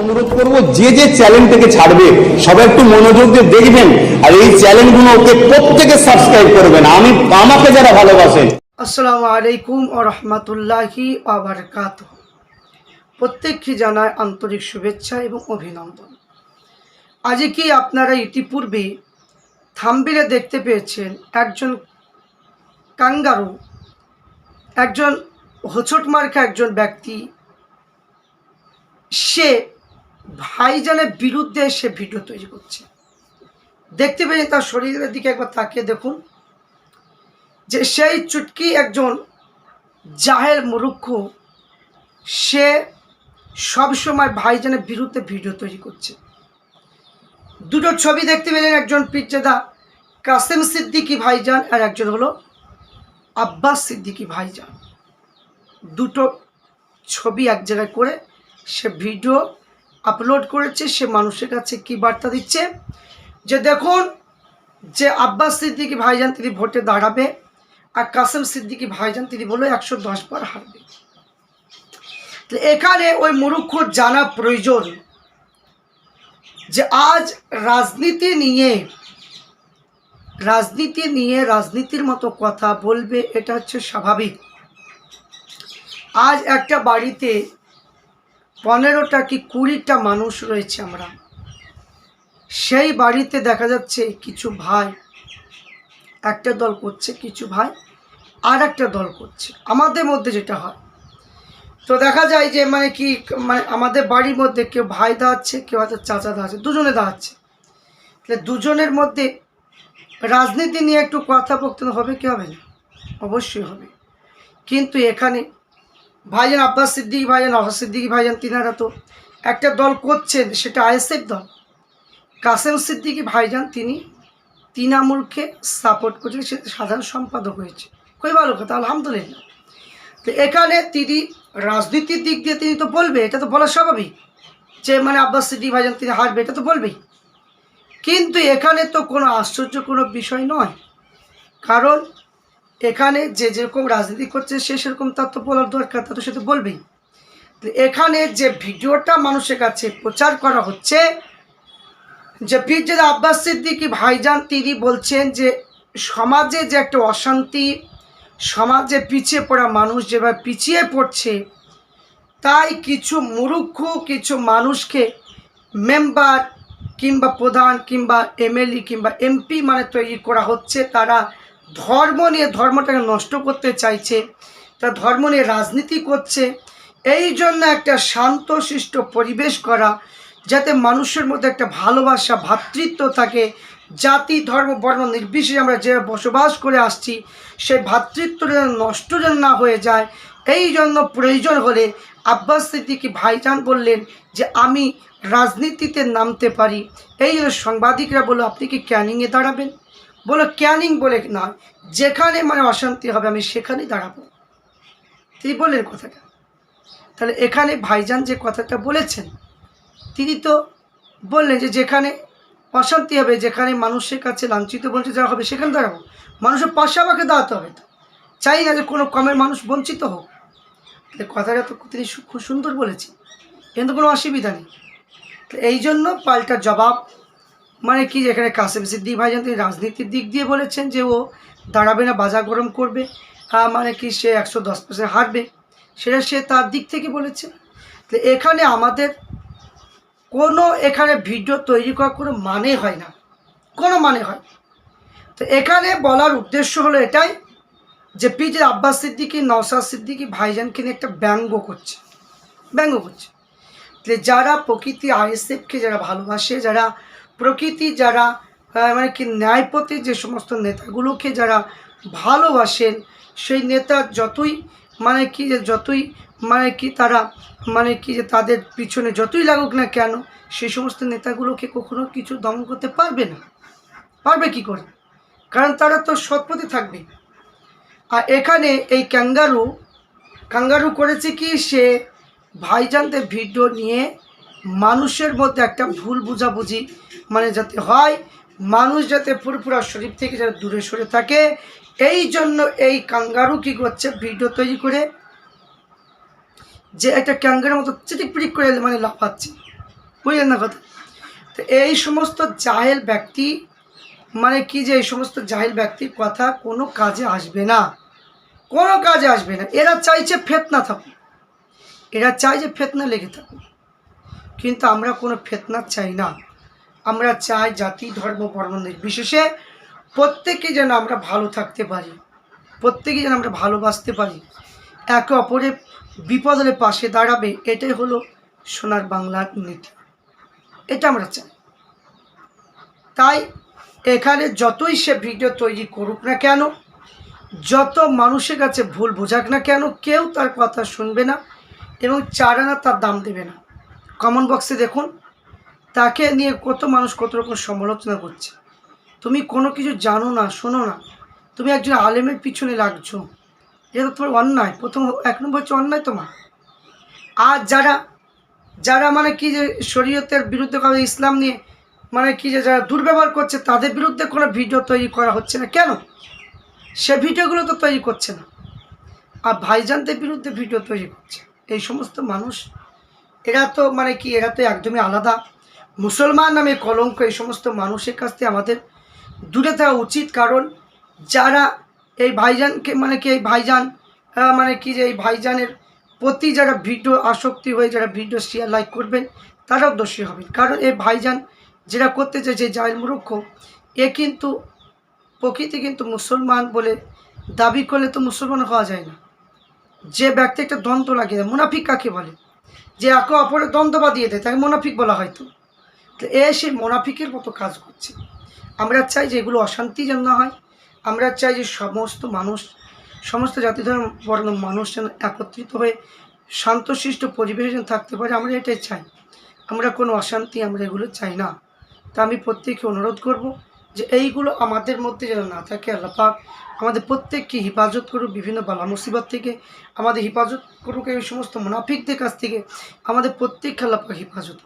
অনুরোধ যে যে চ্যানেলটাকে ছাড়বে, সবাই একটু মনোযোগ দিয়ে দেখবেন, আর এই চ্যানেলগুলোকে প্রত্যেকে সাবস্ক্রাইব করবেন। আমি, আমাকে যারা ভালোবাসেন আসসালামু আলাইকুম ও রহমতুল্লাহি আবরকাত প্রত্যেককে জানায় আন্তরিক শুভেচ্ছা এবং অভিনন্দন। আজকে কি আপনারা ইতিপূর্বে থাম্বিলে দেখতে পেয়েছেন একজন কাঙ্গারু, একজন হোঁচট মার্কা একজন ব্যক্তি সে ভাইজানের বিরুদ্ধে সে ভিডিও তৈরি করছে। দেখতে পেয়ে তার শরীরের দিকে একবার তাকিয়ে দেখুন যে সেই চুটকি একজন জাহের মুরুক্ষ, সে সবসময় ভাইজানের বিরুদ্ধে ভিডিও তৈরি করছে। দুটো ছবি দেখতে পেলেন একজন পিজ্জাদা কাসেম সিদ্দিকি ভাইজান আর একজন হলো আব্বাস সিদ্দিকি ভাইজান। দুটো ছবি এক জায়গায় করে সে ভিডিও আপলোড করেছে, সে মানুষের কাছে কি বার্তা দিচ্ছে? যে দেখুন, যে আব্বাস সিদ্দিকি ভাইজান তিনি ভোটে দাঁড়াবে আর কাসেম সিদ্দিকি ভাইজান তিনি বলে একশো দশ বার হারবে। এখানে ওই মুরুক্ষ জানা প্রয়োজন যে আজ রাজনীতি নিয়ে রাজনীতি নিয়ে রাজনীতির মতো কথা বলবে, এটা হচ্ছে স্বাভাবিক। আজ একটা বাড়িতে পনেরোটা কি কুড়িটা মানুষ রয়েছে আমরা। সেই বাড়িতে দেখা যাচ্ছে কিছু ভাই, একটা দল করছে কিছু ভাই আর একটা দল করছে। আমাদের মধ্যে যেটা হয়, তো দেখা যায় যে মানে কি মানে আমাদের বাড়ির মধ্যে কেউ ভাই দাঁড়াচ্ছে, কেউ হয়তো চাচা দাঁড়াচ্ছে, দুজনে দাঁড়াচ্ছে। তাহলে দুজনের মধ্যে রাজনীতি নিয়ে একটু কথা বলতে হবে, কি হবে না? অবশ্যই হবে। কিন্তু এখানে ভাইজান আব্বাস সিদ্দিকি ভাইজান অহাস সিদ্দিকি ভাইজান তিনারা তো একটা দল করছেন, সেটা আইএসএফ দল। কাসেম সিদ্দিকি ভাইজান তিনি তৃণমূলকে সাপোর্ট করছে সে সাধারণ সম্পাদক হয়েছে। খুবই ভালো কথা, আলহামদুলিল্লাহ। তো এখানে তিনি রাজনীতির দিক দিয়ে তিনি তো বলবে, এটা তো বলা স্বাভাবিক। যে মানে আব্বাস সিদ্দিক ভাইজান তিনি হারবে, এটা তো বলবেই। কিন্তু এখানে তো কোনো আশ্চর্য কোনো বিষয় নয়। কারণ এখানে যে যেরকম রাজনীতি করছে, সে সেরকম তার তো বলার দরকার, তা তো সে তো বলবেই। এখানে যে ভিডিওটা মানুষের কাছে প্রচার করা হচ্ছে, যে পীরজাদ আব্বাস সিদ্দিকি ভাইজান তিনি বলছেন যে, সমাজে যে একটা অশান্তি, সমাজে পিছিয়ে পড়া মানুষ যেভাবে পিছিয়ে পড়ছে, তাই কিছু মুরুক্ষ কিছু মানুষকে মেম্বার কিংবা প্রধান কিংবা এমএলএ কিংবা এমপি মানে তৈরি করা হচ্ছে, তারা ধর্ম নিয়ে ধর্মটাকে নষ্ট করতে চাইছে, তা ধর্ম নিয়ে রাজনীতি করছে, এই জন্য একটা শান্ত শান্তশিষ্ট পরিবেশ করা, যাতে মানুষের মধ্যে একটা ভালোবাসা ভ্রাতৃত্ব থাকে। জাতি, ধর্ম, বর্ণ নির্বিশেষে আমরা যে বসবাস করে আসছি, সেই ভ্রাতৃত্ব যেন নষ্ট যেন না হয়ে যায়, এই জন্য প্রয়োজন হলে আব্বাস সিদ্দিকি ভাইজান বললেন যে, আমি রাজনীতিতে নামতে পারি। এই জন্য সাংবাদিকরা বলল, আপনি কি ক্যানিংয়ে দাঁড়াবেন? বলো ক্যানিং বলে নয়, যেখানে মানে অশান্তি হবে আমি সেখানেই দাঁড়াবো। তিনি বললেন কথাটা। তাহলে এখানে ভাইজান যে কথাটা বলেছেন, তিনি তো বললেন যে যেখানে অশান্তি হবে, যেখানে মানুষের কাছে লাঞ্ছিত বঞ্চিত যাওয়া হবে, সেখানে দাঁড়াবো। মানুষের পাশে আমাকে দাঁড়াতে হবে তো। চাই না যে কোনো কমের মানুষ বঞ্চিত হোক। তাহলে কথাটা তো তিনি খুব সুন্দর বলেছেন। কিন্তু কোনো অসুবিধা নেই। এই জন্য পাল্টা জবাব মানে কি যেখানে কাসেম সিদ্দিক ভাইজান তিনি রাজনীতির দিক দিয়ে বলেছেন যে ও দাঁড়াবে না, বাজার গরম করবে। মানে কি সে একশো দশ পার্সেন্ট হারবে? সেটা সে তার দিক থেকে বলেছে। তো এখানে আমাদের কোনো এখানে ভিডিও তৈরি করার কোনো মানে হয় না। কোনো মানে হয়। তো এখানে বলার উদ্দেশ্য হলো এটাই যে পিজে আব্বাস সিদ্দিকি নওসাদ সিদ্দিকি ভাইজানকে নিয়ে একটা ব্যঙ্গ করছে। ব্যঙ্গ করছে। যারা প্রকৃতি আইএসএফকে যারা ভালোবাসে, যারা প্রকৃতি যারা মানে কি ন্যায়পতি যে সমস্ত নেতাগুলোকে যারা ভালোবাসেন, সেই নেতা যতই মানে কি যে যতই মানে কি তারা মানে কি যে তাদের পিছনে যতই লাগুক না কেন, সেই সমস্ত নেতাগুলোকে কখনো কিছু দমন করতে পারবে না। পারবে কি করে? কারণ তারা তো সৎপথে থাকবে। আর এখানে এই ক্যাঙ্গারু কাঙ্গারু করেছে কি সে ভাইজানদের ভিডিও নিয়ে মানুষের মধ্যে একটা ভুল বুঝাবুঝি মানে যাতে হয়, মানুষ যাতে পুরোপুরা শরীর থেকে যাতে দূরে সরে থাকে, এই জন্য এই কাঙ্গারু কী করছে, ভিডিও তৈরি করে যে একটা ক্যাঙ্গের মতো চিটিক পিটিক করে মানে লাফাচ্ছে। বুঝলেন না কথা? তো এই সমস্ত জাহেল ব্যক্তি মানে কি যে এই সমস্ত জাহেল ব্যক্তির কথা কোনো কাজে আসবে না। কোনো কাজে আসবে না। এরা চাইছে ফেতনা থাকুক। এরা চাই যে ফেতনা লেগে থাকুক। কিন্তু আমরা কোনো ফেতনা চাই না। আমরা চাই জাতি, ধর্ম, বর্ণ নির্বিশেষে প্রত্যেকে যেন আমরা ভালো থাকতে পারি। প্রত্যেকে যেন আমরা ভালোবাসতে পারি। একে অপরের বিপদের পাশে দাঁড়াবে, এটাই হলো সোনার বাংলার নীতি। এটা আমরা চাই। তাই এখানে যতই সে ভিডিও তৈরি করুক না কেন, যত মানুষের কাছে ভুল বোঝাক না কেন, কেউ তার কথা শুনবে না এবং চারানা তার দাম দেবে না। কমন বক্সে দেখুন। তাকে নিয়ে কত মানুষ কত রকম সমালোচনা করছে। তুমি কোনো কিছু জানো না, শোনো না। তুমি একজন আলেমের পিছনে লাগছো। এটা তোমার অন্যায়। প্রথম এক নম্বর হচ্ছে অন্যায় তোমার। আর যারা যারা মানে কি যে শরীয়তের বিরুদ্ধে কথা ইসলাম নিয়ে মানে কি যে যারা দুর্ব্যবহার করছে, তাদের বিরুদ্ধে কোনো ভিডিও তৈরি করা হচ্ছে না। কেন? সে ভিডিওগুলো তো তৈরি করছে না। আর ভাইজানদের বিরুদ্ধে ভিডিও তৈরি করছে। এই সমস্ত মানুষ এরা তো মানে কি, এরা তো একদমই আলাদা। মুসলমান নামে কলঙ্ক এই সমস্ত মানুষের কাছ থেকে আমাদের দূরে থাকা উচিত, কারণ যারা এই ভাইজানকে মানে কি, এই ভাইজান মানে কি যে এই ভাইজানের প্রতি যারা ভিডিও আসক্তি হয়ে যারা ভিডিও শেয়ার লাইক করবেন, তারাও দোষী হবেন। কারণ এই ভাইজান যেটা করতে চাইছে জাহেল মূর্খ এ কিন্তু প্রকৃতি কিন্তু মুসলমান বলে দাবি করলে তো মুসলমান হওয়া যায় না। যে ব্যক্তি একটা দ্বন্দ্ব লাগিয়ে দেয়, মুনাফিক কাকে বলে? যে একে অপরের দ্বন্দ্ব বাদিয়ে দেয় তাকে মোনাফিক বলা হয়তো তো। এ সেই মোনাফিকের মতো কাজ করছে। আমরা চাই যে এগুলো অশান্তি যেন না হয়। আমরা চাই যে সমস্ত মানুষ, সমস্ত জাতি ধর্ম বর্ণ মানুষ যেন একত্রিত হয়ে শান্তশিষ্ট পরিবেশে যেন থাকতে পারে, আমরা এটাই চাই। আমরা কোনো অশান্তি, আমরা এগুলো চাই না। তা আমি প্রত্যেককে অনুরোধ করব। যে এইগুলো আমাদের মধ্যে যেন না থাকে, আল্লাহ পাক আমাদের প্রত্যেককে হেফাজত করুক বিভিন্ন বালা মুসিবত থেকে আমাদের হেফাজত করুক এই সমস্ত মুনাফিকদের কাছ থেকে আমাদের প্রত্যেককে আল্লাহ পাক হেফাজত।